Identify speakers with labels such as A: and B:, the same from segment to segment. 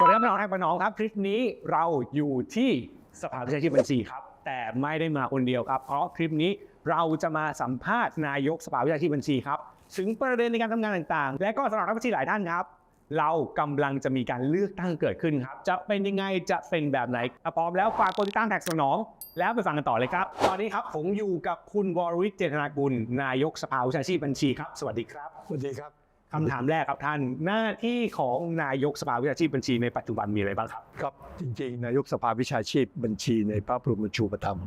A: สวัสดีครับน้องทางพี่น้องครับ คลิปนี้เราอยู่ที่สภาวิชาชีพบัญชีครับ แต่ไม่ได้มาคนเดียวครับ เพราะคลิปนี้เราจะมาสัมภาษณ์นายกสภาวิชาชีพบัญชีครับ ถึงประเด็นในการทำงานต่างๆ และก็สำหรับนักบัญชีหลายท่านครับ เรากำลังจะมีการเลือกตั้งเกิดขึ้นครับ จะเป็นยังไงจะเป็นแบบไหนถ้าพร้อมแล้วฝากกดติดตามแท็กสนอง แล้วไปฟังกันต่อเลยครับ ตอนนี้ครับผมอยู่กับคุณวรวิทย์เจตนากุลนายกสภาวิชาชีพบัญชีครับ สวัสดีครับ
B: สวัสดีครับ
A: คำถามแรกครับท่านหน้าที่ของนายกสภาวิชาชีพบัญชีในปัจจุบันมีอะไรบ้างครับ
B: ครับ จริง ๆ นายกสภาวิชาชีพบัญชีในพระบรมชูปถัมภ์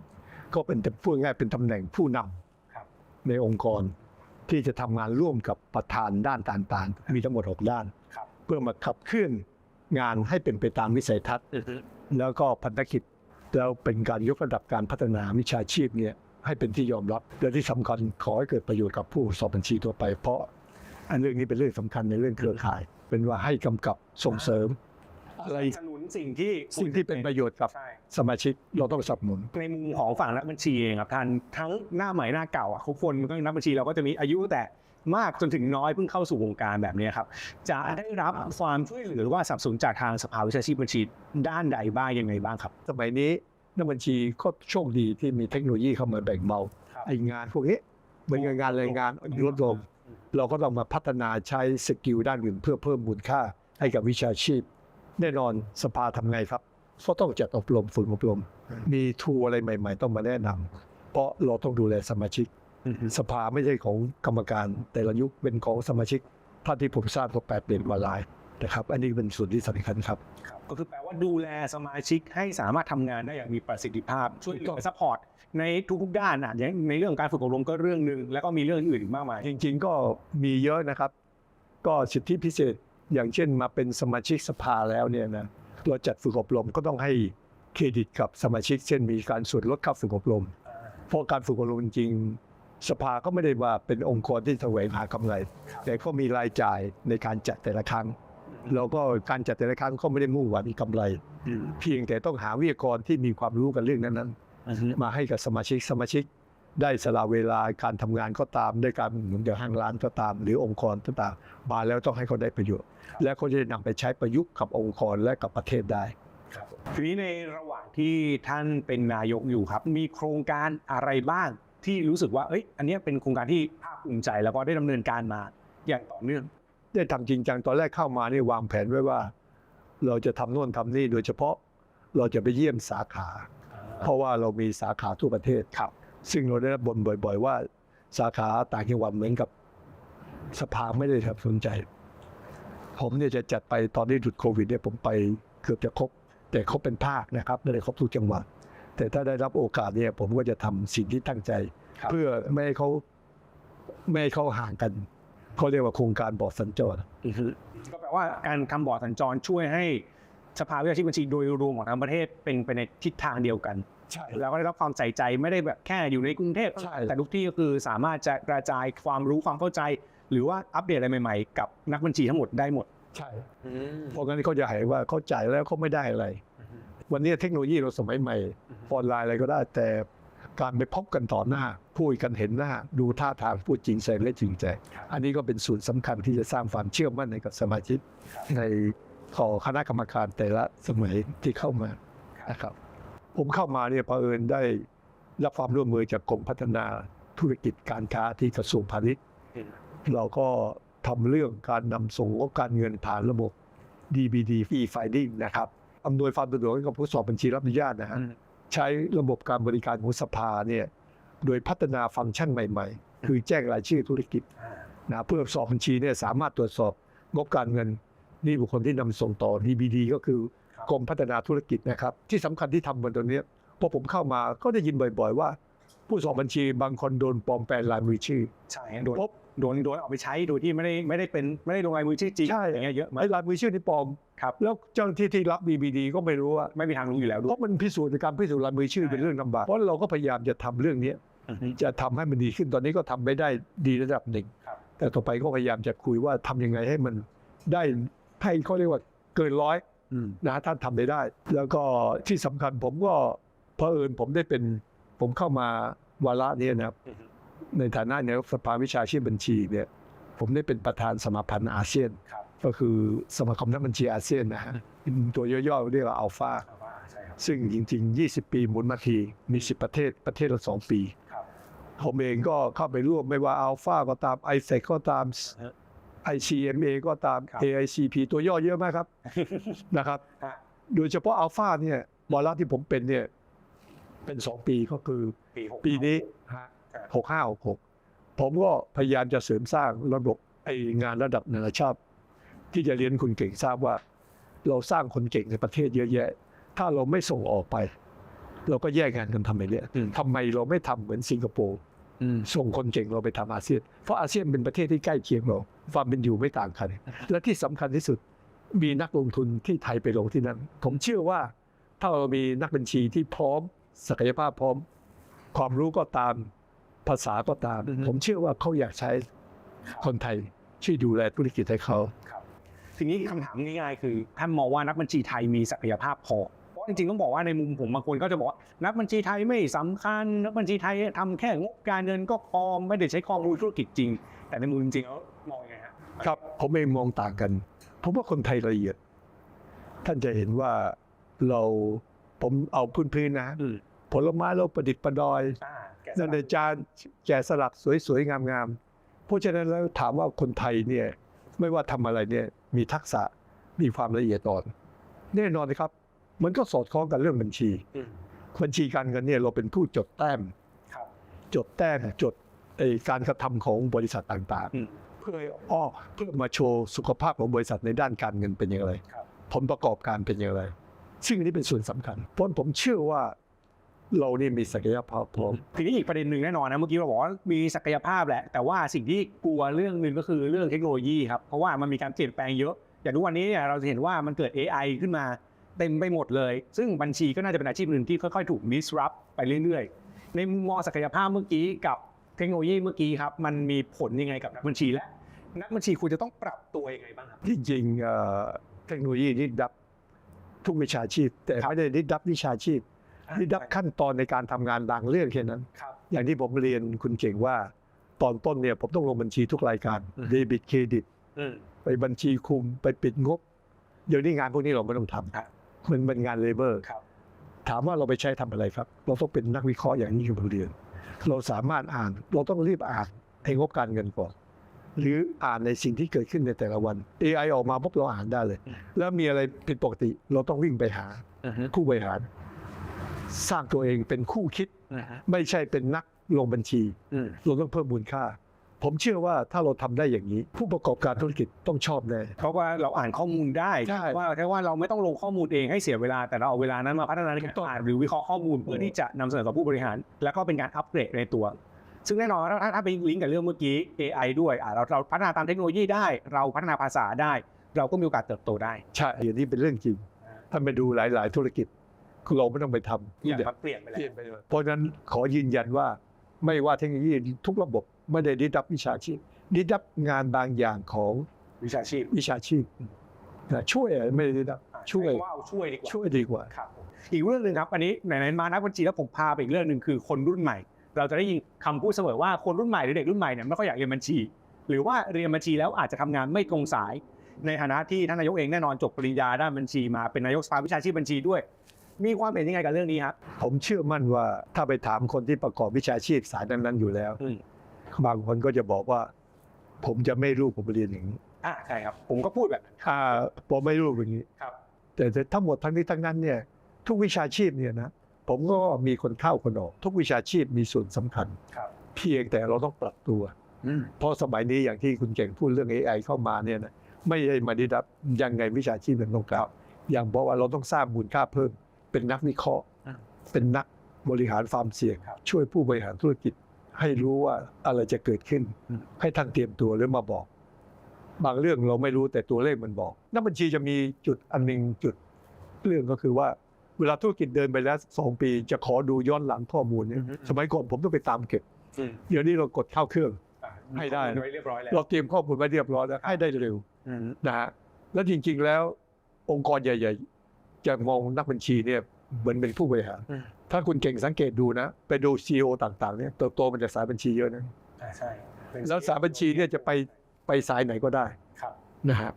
B: ก็เป็นพูดง่ายเป็นตำแหน่งผู้นำ
A: ครับ
B: ในองค์กรที่จะทำงานร่วมกับประธานด้านต่างๆ มีทั้งหมด 6 ด้าน
A: ครับ
B: เพื่อมาขับเคลื่อนงานให้เป็นไปตามวิสัยทัศน์ แล้วก็พันธกิจแล้วเป็นการยกระดับการพัฒนาวิชาชีพเนี่ยให้เป็นที่ยอมรับและที่สำคัญขอให้เกิดประโยชน์กับผู้สอบบัญชีทั่วไปเพราะ อันเรื่องนี้เป็นเรื่องสำคัญในเรื่องเครือข่าย เป็นว่าให้กำกับส่งเสริมอะไร
A: สนับสนุนสิ่งที่
B: สิ่งที่เป็นประโยชน์กับ
A: ใช่
B: สมาชิกเราต้องสนับสนุน
A: ในมุมของฝั่งนักบัญชีเองครับท่านทั้งหน้าใหม่หน้าเก่าอะทุกคนก็นักบัญชีเราก็จะมีอายุตั้งแต่มากจนถึงน้อยเพิ่งเข้าสู่วงการแบบนี้ครับ จะได้รับความช่วยเหลือหรือว่าสนับสนุนจากทางสภาวิชาชีพบัญชีด้านใดบ้างยังไงบ้างครับ
B: สมัยนี้นักบัญชีก็โชคดีที่มีเทคโนโลยีเข้ามาแบ่งเบา
A: ครับ
B: ไองานพวกนี้เหมือนกับงานแรงงานลดลง เราก็ต้องมาพัฒนาใช้สกิลด้านอื่นเพื่อเพิ่มมูลค่าให้กับวิชาชีพ แน่นอนสภาทำไงครับ ก็ต้องจัดอบรมฝึกอบรม มีทูอะไรใหม่ ๆ ต้องมาแนะนำเพราะเราต้องดูแลสมาชิก สภาไม่ใช่ของกรรมการแต่ละยุคเป็นของสมาชิกท่านที่ผมทราบก็แปดเปลี่ยนมาหลาย นะครับอันนี้เป็นส่วนที่สำคัญครับ
A: ครับ ก็คือแปลว่าดูแลสมาชิกให้สามารถทำงานได้อย่างมีประสิทธิภาพ ช่วยเหลื
B: ถูกต้
A: อ
B: อง
A: ซัพพอร์ตในทุกๆด้านนะอย่างในเรื่องของการฝึกอบรมก็เรื่องหนึ่งแล้วก็มีเรื่องอื่นอีกมากมาย
B: จริงๆก็มีเยอะนะครับ ก็สิทธิพิเศษอย่างเช่นมาเป็นสมาชิกสภาแล้วเนี่ยนะเราจัดฝึกอบรมก็ต้องให้เครดิตกับสมาชิก เช่นมีการส่วนลดค่าฝึกอบรมเพราะการฝึกอบรมจริงๆสภาก็ไม่ได้ว่าเป็นองค์กรที่แสวงหากำไร แต่ก็มีรายจ่ายในการจัดแต่ละครั้ง แล้วก็การจัดแต่ละครั้งก็ไม่ได้มุ่งหวังมีกำไร เพียงแต่ต้องหาวิทยากรที่มีความรู้กันเรื่องนั้นๆมาให้กับสมาชิกสมาชิก ได้สละเวลาการทำงานก็ตามด้วยการหนุนจากห้างร้านก็ตาม หรือองค์กรก็ตามมาแล้วต้องให้เขาได้ประโยชน์ และเขาจะได้นำไปใช้ประยุกต์กับองค์กรและกับประเทศได้
A: ทีนี้ในระหว่างที่ท่านเป็นนายกอยู่ครับ มีโครงการอะไรบ้างที่รู้สึกว่าเอ้ยอันเนี้ยเป็นโครงการที่ภาคภูมิใจแล้วก็ได้ดำเนินการมาอย่างต่อเนื่อง
B: ได้ทำจริงจังตอนแรกเข้ามานี่วางแผนไว้ว่า เราจะทำโน่นทำนี่โดยเฉพาะเราจะไปเยี่ยมสาขา เพราะว่าเรามีสาขาทั่วประเทศ
A: ครับ
B: ซึ่งเราได้รับบ่นบ่อย ๆ ว่าสาขาต่างจังหวัดเหมือนกับสภาไม่ได้สนใจ ผมเนี่ยจะจัดไปตอนที่หยุดโควิดเนี่ยผมไปเกือบจะครบ แต่เขาเป็นภาคนะครับไม่ได้ครบทุกจังหวัด แต่ถ้าได้รับโอกาสเนี่ยผมก็จะทำสิ่งที่ตั้งใจ
A: ครับ
B: เพื่อไม่ให้เขาไม่ให้เขาห่างกัน เขาเรียกว่าโครงการบอร์ดสัญจร
A: ก็แปลว่าการทำบอร์ดสัญจรช่วยให้สภาวิชาชีพบัญชีโดยรวมของทั้งประเทศเป็นไปในทิศทางเดียวกัน
B: ใช่
A: แล้วก็ได้รับความใส่ใจไม่ได้แบบแค่อยู่ในกรุงเทพ
B: ใช่
A: แต่ทุกที่ก็คือสามารถจะกระจายความรู้ความเข้าใจ หรือว่าอัปเดตอะไรใหม่ๆ กับนักบัญชีทั้งหมดได้หมด
B: ใช่เพราะงั้นเขาจะเห็นว่าเขาจ่ายแล้วเขาไม่ได้อะไร วันนี้เทคโนโลยีเราสมัยใหม่ออนไลน์อะไรก็ได้แต่ การไปพบกันต่อหน้าพูดกันเห็นหน้า ดูท่าทางพูดจริงใจและจริงใจ อันนี้ก็เป็นส่วนสำคัญที่จะสร้างความเชื่อมั่นในกับสมาชิกในขอคณะกรรมการแต่ละสมัยที่เข้ามานะครับ ผมเข้ามาเนี่ยเผอิญได้รับความร่วมมือจากกรมพัฒนาธุรกิจการค้าที่กระทรวงพาณิชย์เราก็ทำเรื่องการนำส่งงบการเงินผ่านระบบ DBD e-filing นะครับอำนวยความสะดวกให้กับผู้สอบบัญชีรับอนุญาตนะฮะ ใช้ระบบการบริการของสภาเนี่ยโดยพัฒนาฟังก์ชันใหม่ๆ คือแจ้งรายชื่อธุรกิจนะเพื่อสอบบัญชีเนี่ยสามารถตรวจสอบงบการเงินนี่บุคคลที่นำส่งต่อ DBD ก็คือ
A: ครับ
B: กรมพัฒนาธุรกิจนะครับ ที่สำคัญที่ทำบนตัวเนี้ยพอผมเข้ามาก็ได้ยินบ่อย ๆ ว่า ผู้สอบบัญชีบางคนโดนปลอมแปลงลายมือชื่อ
A: ใช่โดน
B: พบ
A: โดนโดนเอาไปใช้โดยที่ไม่ได้ไม่ได้เป็นไม่ได้ลงลายมือชื่อจริง
B: ใช่
A: อย่างเงี้ยเยอะมาก
B: ไอ้ลายมือชื่อนี่ปลอม
A: ครับ
B: แล้วเจ้าหน้าที่ที่รับ DBD ก็ไม่รู้ว่า
A: ไม่มีทางรู้อยู่แล้วด้
B: เพ
A: วย
B: ราะมันพิสูจน์ในการพิสูจน์ลายมือชื่อเป็นเรื่องลำบากเพราะเราก็พยายามจะทำเรื่องเนี้ยจะทำให้มันดีขึ้นตอนนี้ก็ทำไม่ได้ดีระดับหนึ่ง
A: ครับ
B: แต่ต่อไปก็พยายามจะคุยว่าทำยังไงให้มันได้ให้เขาเรียกว่าเกินร้อย
A: อืม
B: นะท่านทำได้ได้ แล้วก็ที่สำคัญผมก็เผอิญผมได้เป็นผมเข้ามาวาระเนี้นะครับในฐานะนายกสภาวิชาชีพบัญชีเนี่ย ผมได้เป็นประธานสมาพันธ์อาเซียน
A: ครับ
B: ก็คือสมาคมนักบัญชีอาเซียนนะฮะตัวย่อๆเรียกว่าอัลฟา
A: ใช่ครับ
B: ซึ่งจริง ๆ 20 ปีหมุนมาทีมี 10 ประเทศประเทศละ 2 ปี
A: ครับ
B: ผมเองก็เข้าไปร่วมไม่ว่าอัลฟาก็ตาม i อ e ก็ตาม
A: ฮะ
B: ICMA ก็ตาม
A: ครับ
B: AICP ตัวย่อเยอะมากครับนะครับ
A: ฮะ
B: โดยเฉพาะอัลฟาเนี่ยวาระที่ผมเป็นเนี่ยเป็น2ปีก็คือ
A: ปีหก
B: ปีนี้
A: ครับ
B: หกห้าหกหกผมก็พยายามจะเสริมสร้างระบบไองานระดับนานาชาติ ที่จะเรียนคุณเก่งทราบว่า เราสร้างคนเก่งในประเทศเยอะแยะ ถ้าเราไม่ส่งออกไป เราก็แยกงานกันทำไปเรื่อยทำไมเราไม่ทำเหมือนสิงคโปร์
A: อืม
B: ส่งคนเก่งเราไปทำอาเซียน เพราะอาเซียนเป็นประเทศที่ใกล้เคียงเราความเป็นอยู่ไม่ต่างกัน และที่สำคัญที่สุดมีนักลงทุนที่ไทยไปลงที่นั่นผมเชื่อว่า ถ้าเรามีนักบัญชีที่พร้อม ศักยภาพพร้อม ความรู้ก็ตามภาษาก็ตาม
A: อือฮึ
B: ผมเชื่อว่าเขาอยากใช้คนไทยช่วยดูแลธุรกิจให้เขา
A: ทีนี้คำถามง่ายๆ คือท่านมองว่านักบัญชีไทยมีศักยภาพพอเพราะจริงๆต้องบอกว่าในมุมผมบางคนก็จะบอกว่านักบัญชีไทยไม่สำคัญ นักบัญชีไทยทำแค่งบการเงินก็พอไม่ได้ใช้ข้อมูลธุรกิจจริง แต่ในมุมจริงๆแล้วมองยังไงฮะ
B: ครับผมเองมองต่างกันผมว่าคนไทยละเอียด ท่านจะเห็นว่าเราผมเอาพื้นๆนะ
A: อืม
B: ผลไม้เราประดิษฐ์ประดอย
A: อ่าแกะส
B: นั่
A: ลั
B: น
A: ก
B: ในจานแกะสลักสวยๆงามๆเพราะฉะนั้นแล้วถามว่าคนไทยเนี่ยไม่ว่าทำอะไรเนี่ย มีทักษะมีความละเอียดอ่อน แน่นอนนะครับ มันก็สอดคล้องกับเรื่องบัญชี
A: อืม
B: บัญชีการเงินเนี่ยเราเป็นผู้จดแต้ม
A: ครับ
B: จดแต้มจดไอ้การกระทำของบริษัทต่าง
A: อืม
B: ๆเพื่ออ้อเพื่อมาโชว์สุขภาพของบริษัทในด้านการเงินเป็นอย่างไร
A: ครับ
B: ผลประกอบการเป็นอย่างไร ซึ่งอันนี้เป็นส่วนสำคัญเพราะผมเชื่อว่า เรานี่มีศักยภาพพร้อม
A: ทีนี้อีกประเด็นหนึ่งแน่นอนนะเมื่อกี้เราบอกว่ามีศักยภาพแหละ แต่ว่าสิ่งที่กลัวเรื่องหนึ่งก็คือเรื่องเทคโนโลยีครับเพราะว่ามันมีการเปลี่ยนแปลงเยอะอย่างทุกวันนี้เนี่ยเราจะเห็นว่ามันเกิด AI ขึ้นมาเต็มไปหมดเลย ซึ่งบัญชีก็น่าจะเป็นอาชีพหนึ่งที่ค่อยๆ ถูก disrupt ไปเรื่อยๆ ในมุมมองศักยภาพเมื่อกี้กับเทคโนโลยีเมื่อกี้ครับมันมีผลยังไงกับนักบัญชีและนักบัญชีควรจะต้องปรับตัวยังไงบ้างครับ
B: จริงๆเอ่อเทคโนโลยีนี่ดับทุกวิชาชีพ แต่ไม่ได้ดิดับวิชาชีพ ดิดับขั้นตอนในการทำงานบางเรื่องแค่นั้น
A: ครับ
B: อย่างที่ผมเรียนคุณเก่งว่าตอนต้นเนี่ยผมต้องลงบัญชีทุกรายการ
A: อืม
B: เดบิตเครดิต
A: อืม
B: ไปบัญชีคุมไปปิดงบ เดี๋ยวนี้งานพวกนี้เราไม่ต้องท
A: ครับำ
B: มันเป็นงานเลเบอร์
A: ครับ
B: ถามว่าเราไปใช้ทำอะไรครับ เราต้องเป็นนักวิเคราะห์อย่างนี้ผมเรียน เราสามารถอ่าน เราต้องรีบอ่านไอ้งบการเงินก่อนหรืออ่านในสิ่งที่เกิดขึ้นในแต่ละวัน AI ออกมาปุ๊บเราอ่านได้เลย
A: อืม
B: แล้วมีอะไรผิดปกติ เราต้องวิ่งไปหา
A: อือฮึ
B: ผู้บริหาร สร้างตัวเองเป็นคู่คิด
A: อือฮึ
B: ไม่ใช่เป็นนักลงบัญชี
A: อืม
B: เราต้องเพิ่มมูลค่า ผมเชื่อว่าถ้าเราทำได้อย่างนี้ ผู้ประกอบการธุรกิจต้องชอบแน่
A: เพราะว่าเราอ่านข้อมูลได้
B: ใช่
A: ว่าแค่ว่าเราไม่ต้องลงข้อมูลเองให้เสียเวลาแต่เราเอาเวลานั้นมาพัฒนาใน
B: ถู
A: การ
B: กต้อง
A: อ่านหรือวิเคราะห์ข้อมูลเพื่อที่จะนำเสนอต่อผู้บริหาร แล้วก็เป็นการอัปเกรดในตัวซึ่งแน่นอนถ้าถ้าถ้าไปลิงก์กับเรื่องเมื่อกี้ AI ด้วยอะเราเราพัฒนาตามเทคโนโลยีได้ เราพัฒนาภาษาได้ เราก็มีโอกาสเติบโตได้
B: ใช่อย่างนี้เป็นเรื่องจริงท่านไปดูหลาย ๆ ธุรกิจ เราไม่ต้องไปทำ
A: อย่างมันเปลี่ยนไปแล้ว
B: เปลี่ยนไปเลยเพราะฉะนั้นขอยืนยันว่าไม่ว่าเทคโนโลยีทุกระบบไม่ได้ดิดับวิชาชีพดิดับงานบางอย่างของ
A: วิชาชีพ
B: วิชาชีพนะช่วยอะไม่ได้ดิดับ
A: อะ
B: ช่วย
A: ใช้คำว่าเอาช่วยดีกว่า
B: ช่วยดีกว่า
A: ครับอีกเรื่องหนึ่งครับ อันนี้ไหนๆมานักบัญชีแล้วผมพาไปอีกเรื่องหนึ่งคือคนรุ่นใหม่ เราจะได้ยินคำพูดเสมอว่าคนรุ่นใหม่หรือเด็กรุ่นใหม่เนี่ยไม่ค่อยอยากเรียนบัญชี หรือว่าเรียนบัญชีแล้วอาจจะทำงานไม่ตรงสาย ในฐานะที่ท่านนายกเองแน่นอนจบปริญญาด้านบัญชีมาเป็นนายกสภาวิชาชีพบัญชีด้วย มีความเห็นยังไงกับเรื่องนี้ครับ
B: ผมเชื่อมั่นว่าถ้าไปถามคนที่ประกอบวิชาชีพสายนั้นๆอยู่แล้ว
A: อืม
B: บางคนก็จะบอกว่า ผมจะไม่รู้ผมเรียนอย่างนี้
A: อะใช่ครับ ผมก็พูดแบบนั้น
B: อ่าผมไม่รู้อย่างนี้
A: ครับ
B: แต่ทั้งหมดทั้งนี้ทั้งนั้นเนี่ย ทุกวิชาชีพเนี่ยนะผมก็มีคนเข้าคนออก ทุกวิชาชีพมีส่วนสำคัญ
A: ครับ
B: เพียงแต่เราต้องปรับตัว
A: อืม
B: เพราะสมัยนี้อย่างที่คุณเก่งพูดเรื่อง AI เข้ามาเนี่ยนะไม่ได้มาดิดับยังไงวิชาชีพมันต้องการอย่างบอกว่าเราต้องสร้างมูลค่าเพิ่ม เป็นนักวิเคราะห์เป็นนักบริหารฟาร์มเสี่ยง
A: ครับ
B: ช่วยผู้บริหารธุรกิจ ให้รู้ว่าอะไรจะเกิดขึ้น
A: อืม
B: ให้ท่านเตรียมตัวหรือมาบอก บางเรื่องเราไม่รู้แต่ตัวเลขมันบอก นักบัญชีจะมีจุดอันหนึ่งจุดเรื่องก็คือว่าเวลาธุรกิจเดินไปแล้วสองปี จะขอดูย้อนหลังข้อมูลเนี่ย
A: อือฮึ
B: สมัยก่อนผมต้องไปตามเก็บ
A: อืม
B: เดี๋ยวนี้เรากดเข้าเครื่อง
A: อะ
B: ให้ได้
A: มีข้อมูลว้เรียบร้อยแล้ว
B: เราเตรียมข้อมูลไว้เรียบร้อยแล้วให้ได้เร็ว
A: อืม
B: นะฮะแล้วจริง ๆ แล้วองค์กรใหญ่ ๆ จะมองนักบัญชีเนี่ยเหมือนเป็นผู้บริหาร
A: อืม
B: ถ้าคุณเก่งสังเกตดูนะ ไปดูซีอต่างๆเนี่ยเติบโตมาจากสายบัญชีเยอะนะ
A: อ่าใช่เป็น
B: แล้วสายบัญชีเนี่ยจะไปไปสายไหนก็ได้
A: ครับ
B: นะฮะ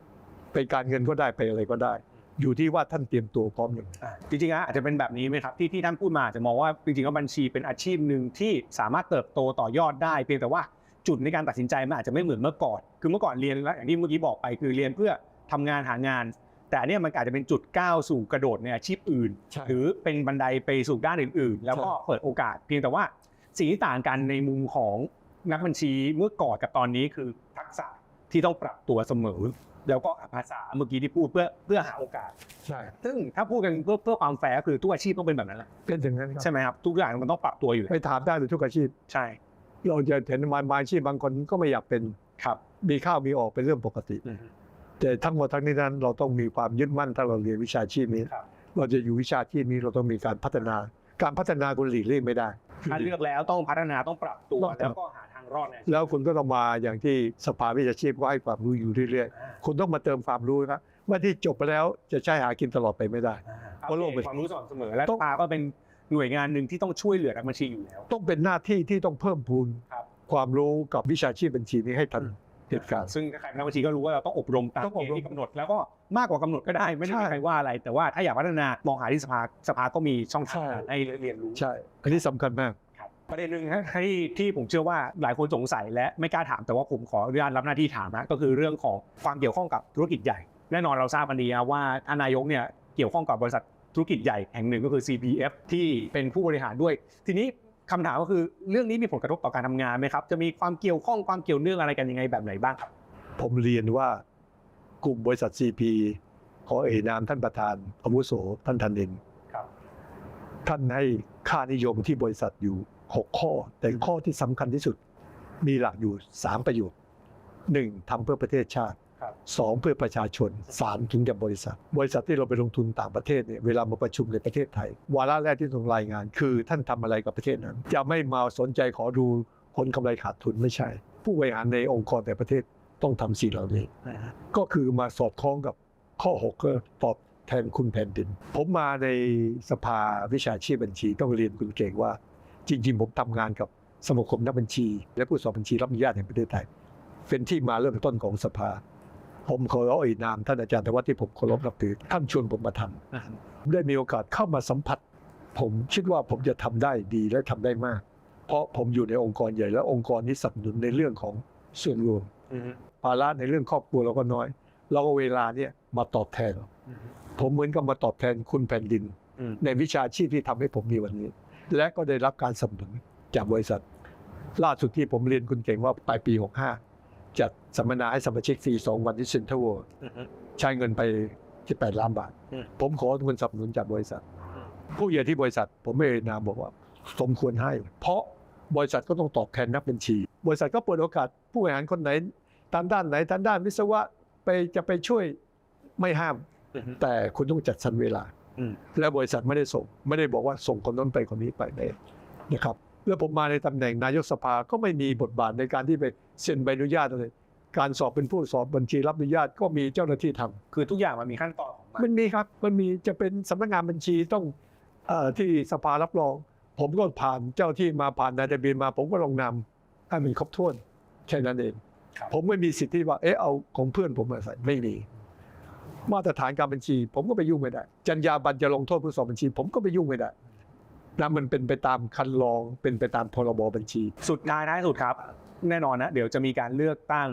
B: ไปการเงินก็ได้ไปอะไรก็ได้ อยู่ที่ว่าท่านเตรียมตัวพร้อมอย่างไร
A: อ่าจริงๆแล้วอาจจะเป็นแบบนี้ไหมครับที่ที่ท่านพูดมาอาจจะมองว่าจริงๆแล้วบัญชีเป็นอาชีพหนึ่งที่สามารถเติบโตต่อยอดได้ เพียงแต่ว่าจุดในการตัดสินใจมันอาจจะไม่เหมือนเมื่อก่อน คือเมื่อก่อนเรียนแล้วอย่างที่เมื่อกี้บอกไปคือเรียนเพื่อทำงานหางาน แต่อันเนี้ยมันอาจจะเป็นจุดก้าวสู่กระโดดในอาชีพอื่น
B: ใช่
A: หรือเป็นบันไดไปสู่ด้านอื่น ๆ แล้วก็เปิดโอกาสเพียงแต่ว่าสิ่งที่ต่างกันในมุมของนักบัญชีเมื่อก่อนกับตอนนี้คือทักษะที่ต้องปรับตัวเสมอ แล้วก็ภาษาเมื่อกี้ที่พูดเพื่อเพื่อหาโอกาส
B: ใช่
A: ซึ่งถ้าพูดกันเพื่อเพื่อความแฟร์ก็คือทุกอาชีพต้องเป็นแบบนั้นแหละ
B: เป็นอย่างนั้นครับ
A: ใช่ไหมครับทุกอย่างมันต้องปรับตัวอยู่แล้ว
B: ไปถามได้เลยทุกอาชีพ
A: ใช่
B: เราจะเห็นมาบางอาชีพบางคนก็ไม่อยากเป็น
A: ครับ
B: มีข้าวมีออกเป็นเรื่องปกติ แต่ทั้งหมดทั้งนี้นั้นเราต้องมีความยึดมั่นถ้าเราเรียนวิชาชีพนี้
A: ครับ
B: เราจะอยู่วิชาชีพนี้เราต้องมีการพัฒนา การพัฒนาคุณหลีกเลี่ยงไม่ได้
A: ถ้าเลือกแล้วต้องพัฒนาต้องปรับตัว
B: ต้องปรับ
A: แล้วก็หาทางรอดใน
B: แล้วคุณก็ต้องมาอย่างที่สภาวิชาชีพก็ให้ความรู้อยู่เรื่อย
A: อ่า
B: ๆคุณต้องมาเติมความรู้นะว่าที่จบไปแล้วจะใช้หากินตลอดไปไม่ได้
A: เพราะโลกเป็นความรู้สม่ำเสมอและปาก็เป็นหน่วยงานหนึ่งที่ต้องช่วยเหลือนักบัญชีอยู่แล้ว
B: ต้องเป็นหน้าที่ที่ต้องเพิ่มพูน
A: ครับ
B: ความรู้กับวิชาชีพบัญชีนี้ให้ทัน เหตุการณ์
A: ซึ่งถ้าใครเป็นนักบัญชีก็รู้ว่าเราต้องอบรมตาม
B: ต้อง
A: เก
B: อบ
A: ณ
B: รม
A: ฑ์ที่กำหนด แล้วก็มากกว่ากำหนดก็ได้ไม่ได้
B: ใช่
A: มีใครว่าอะไร แต่ว่าถ้าอยากพัฒนามองหาที่สภาสภาก็มีช่องทาง
B: ใช่
A: ให้เรียนรู้
B: ใช่อันนี้สำคัญมาก
A: ครับประเด็นหนึ่งฮะที่ที่ผมเชื่อว่าหลายคนสงสัยและไม่กล้าถามแต่ว่าผมขออนุญาตรับหน้าที่ถามนะก็คือเรื่องของความเกี่ยวข้องกับธุรกิจใหญ่ แน่นอนเราทราบกันดีนะว่าท่านนายกเนี่ยเกี่ยวข้องกับบริษัทธุรกิจใหญ่แห่งหนึ่งก็คือ CPF ที่เป็นผู้บริหารด้วย ทีนี้ คำถามก็คือเรื่องนี้มีผลกระทบต่อการทำงานไหมครับ จะมีความเกี่ยวข้องความเกี่ยวเนื่องอะไรกันยังไงแบบไหนบ้างครับ
B: ผมเรียนว่ากลุ่มบริษัท CP ขอเอ่ยนามท่านประธานอาวุโสท่านธันเดน
A: ครับ
B: ท่านให้ค่านิยมที่บริษัทอยู่ 6 ข้อ แต่ข้อที่สำคัญที่สุดมีหลักอยู่ 3 ประโยชน์ 1. ทำเพื่อประเทศชาติ
A: ครับ
B: 2. เพื่อประชาชน 3. ถึงกับบริษัท บริษัทที่เราไปลงทุนต่างประเทศเนี่ยเวลามาประชุมในประเทศไทย วาระแรกที่ต้องรายงาน คือท่านทำอะไรกับประเทศนั้น จะไม่มาสนใจขอดูผลกำไรขาดทุนไม่ใช่ ผู้บริหารในองค์กรแต่ประเทศต้องทำสิ่งเหล่านี้ก็คือมาสอดคล้องกับข้อ6ก็ตอบแทนคุณแผ่นดิน ผมมาในสภาวิชาชีพบัญชีต้องเรียนคุณเก่งว่า จริง ๆ ผมทำงานกับสมาคมนักบัญชี และผู้สอบบัญชีรับอนุญาตแห่งประเทศไทย เป็นที่มาเริ่มต้นของสภา ผมขอเอ่ยนามท่านอาจารย์แต่ว่าที่ผมเคารพนับถือท่านชวนผมมาทำได้มีโอกาสเข้ามาสัมผัส ผมคิดว่าผมจะทำได้ดีและทำได้มาก เพราะผมอยู่ในองค์กรใหญ่และองค์กรนี้สนับสนุนในเรื่องของส่วนรวมภาระในเรื่องครอบครัวเราก็น้อย เราก็เวลาเนี่ยมาตอบแทน ผมเหมือนกับมาตอบแทนคุณแผ่นดิน ในวิชาชีพที่ทำให้ผมมีวันนี้ และก็ได้รับการสนับสนุนจากบริษัท ล่าสุดที่ผมเรียนคุณเก่งว่าปลายปี 65 จัดสัมมนาให้สมาชิกฟรีสองวันที่เซ็นทรัลเวิลด์ใช้เงินไป 18 ล้านบาท
A: อืม
B: ผมขอเงินสนับสนุนจากบริษัท ผู้ใหญ่ที่บริษัท ผมไม่เอ่ยนามบอกว่า สมควรให้ เพราะบริษัทก็ต้องตอบแทนนักบัญชี บริษัทก็เปิดโอกาสผู้บริหารคนไหนตามด้านไหนทางด้านวิศวะไปจะไปช่วยไม่ห้าม แต่คุณต้องจัดสรรเวลา
A: อืม
B: แล้วบริษัทไม่ได้ส่ง ไม่ได้บอกว่าส่งคนนั้นไปคนนี้ไปไม่นะครับ แล้วผมมาในตำแหน่งนายกสภาก็ไม่มีบทบาทในการที่ไปเซ็นใบอนุญาตอะไรการสอบเป็นผู้สอบบัญชีรับอนุญาตก็มีเจ้าหน้าที่ทำ
A: คือทุกอย่างมันมีขั้นตอนของมัน
B: มันมีครับมันมีจะเป็นสำนักงานบัญชีต้องเอ่อที่สภารับรอง ผมก็ผ่านเจ้าที่มาผ่านนายทะเบียนมา ผมก็ลงนามให้มันครบถ้วนแค่นั้นเอง
A: ครับ
B: ผมไม่มีสิทธิ์ที่ว่าเอ๊ะเอาของเพื่อนผมมาใส่ไม่มีมาตรฐานการบัญชี ผมก็ไปยุ่งไม่ได้จรรยาบรรณจะลงโทษผู้สอบบัญชี ผมก็ไปยุ่งไม่ได้ นะมันเป็นไปตามคันลองเป็นไปตามพรบบัญชี
A: สุดท้ายท้ายสุดครับ แน่นอนนะเดี๋ยวจะมีการเลือกตั้ง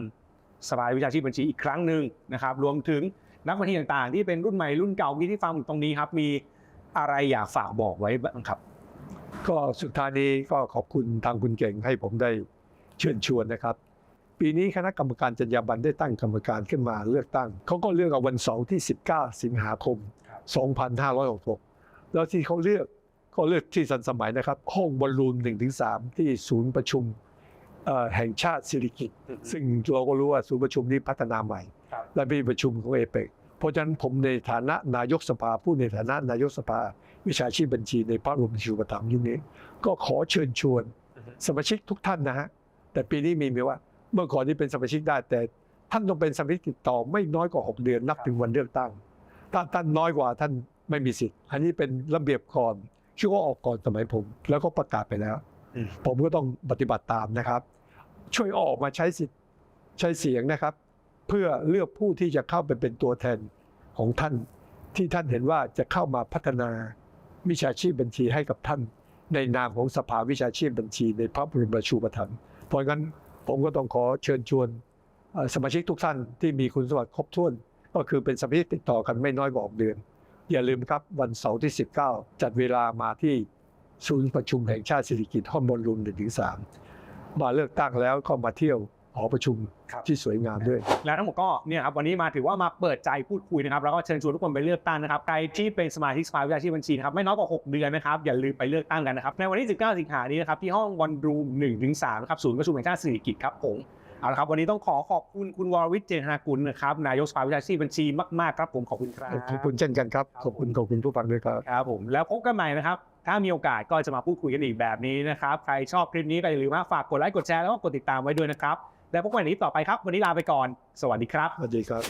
A: สภาวิชาชีพบัญชีอีกครั้งหนึ่งนะครับรวมถึงนักบัญชีต่างๆ ที่เป็นรุ่นใหม่รุ่นเก่ามีที่ฟังอยู่ตรงนี้ครับ มีอะไรอยากฝากบอกไว้บ้างครับ
B: ก็สุดท้ายนี้ก็ขอบคุณทางคุณเก่งให้ผมได้เชิญชวนนะครับ ปีนี้คณะกรรมการจรรยาบรรณได้ตั้งกรรมการขึ้นมาเลือกตั้งเขาก็เลือกเอาวันเสาร์ที่ 19 สิงหาคม
A: ครับ
B: 2566 แล้วที่เขาเลือก ก็เลือกที่สันสมัยนะครับ ห้องบอลลูน1-3ที่ศูนย์ประชุมเอ่อแห่งชาติสิริกิติ์ซึ่งเราก็รู้ว่าศูนย์ประชุมนี้พัฒนาใหม่
A: ครับ
B: และเป็นประชุมของเอเปกเพราะฉะนั้นผมในฐานะนายกสภาผู้ในฐานะนายกสภา วิชาชีพบัญชีในพระบรมชูปถัมภ์ยุคนี้ ก็ขอเชิญชวนสมาชิกทุกท่านนะฮะแต่ปีนี้มีไหมว่า เมื่อก่อนที่เป็นสมาชิกได้ แต่ท่านต้องเป็นสมาชิกติดต่อไม่น้อยกว่า 6 เดือนนับถึงวันเลือกตั้งถ้าท่านน้อยกว่าท่านไม่มีสิทธิ์ อันนี้เป็นระเบียบก่อน ชื่อว่าออกก่อนสมัยผม แล้วก็ประกาศไปแล้ว
A: อืม
B: ผมก็ต้องปฏิบัติตามนะครับ ช่วยออกมาใช้สิทธิ์ใช้เสียงนะครับ เพื่อเลือกผู้ที่จะเข้าไปเป็นตัวแทนของท่าน ที่ท่านเห็นว่าจะเข้ามาพัฒนาวิชาชีพบัญชีให้กับท่าน ในนามของสภาวิชาชีพบัญชี ในพระบรมราชูปถัมภ์เพราะงั้นผมก็ต้องขอเชิญชวนเอ่อสมาชิกทุกท่านที่มีคุณสมบัติครบถ้วน ก็คือเป็นสมาชิกติดต่อกันไม่น้อยกว่าหกเดือน อย่าลืมครับวันเสาร์ที่ 19 จัดเวลามาที่ศูนย์ประชุมแห่งชาติสิริกิติ์ห้องบอลลูนหนึ่งถึงสามมาเลือกตั้งแล้วก็มาเที่ยวหอประชุม
A: ครับ
B: ที่สวยงามด้วย
A: แล้วทั้งหมดก็เนี่ยครับวันนี้มาถือว่ามาเปิดใจพูดคุยนะครับแล้วก็เชิญชวนทุกคนไปเลือกตั้งนะครับใครที่เป็นสมาชิกสภาวิชาชีพบัญชีนะครับไม่น้อยกว่า 6 เดือนนะครับอย่าลืมไปเลือกตั้งกันนะครับในวันที่ 19 สิงหานี้นะครับที่ห้องวันรูม1ถึง3นะครับศูนย์ประชุมแห่งชาติสิริกิติ์ครับผม เอาละครับ วันนี้ต้องขอขอบคุณคุณวรวิทย์เจนธนากุลนะครับนายกสภาวิชาชีพบัญชีมากๆครับผมขอบคุณครับ
B: ขอบคุณเช่นกันครับขอบคุณขอบคุณผู้ฟังด้วยครับ
A: ครับผมแล้วพบกันใหม่นะครับ ถ้ามีโอกาสก็จะมาพูดคุยกันอีกแบบนี้นะครับใครชอบคลิปนี้ก็อย่าลืมว่าฝากกดไลค์กดแชร์แล้วก็กดติดตามไว้ด้วยนะครับแล้วพบกันใหม่ในคลิปต่อไปครับ วันนี้ลาไปก่อน สวัสดีครับ
B: สวัสดีครับ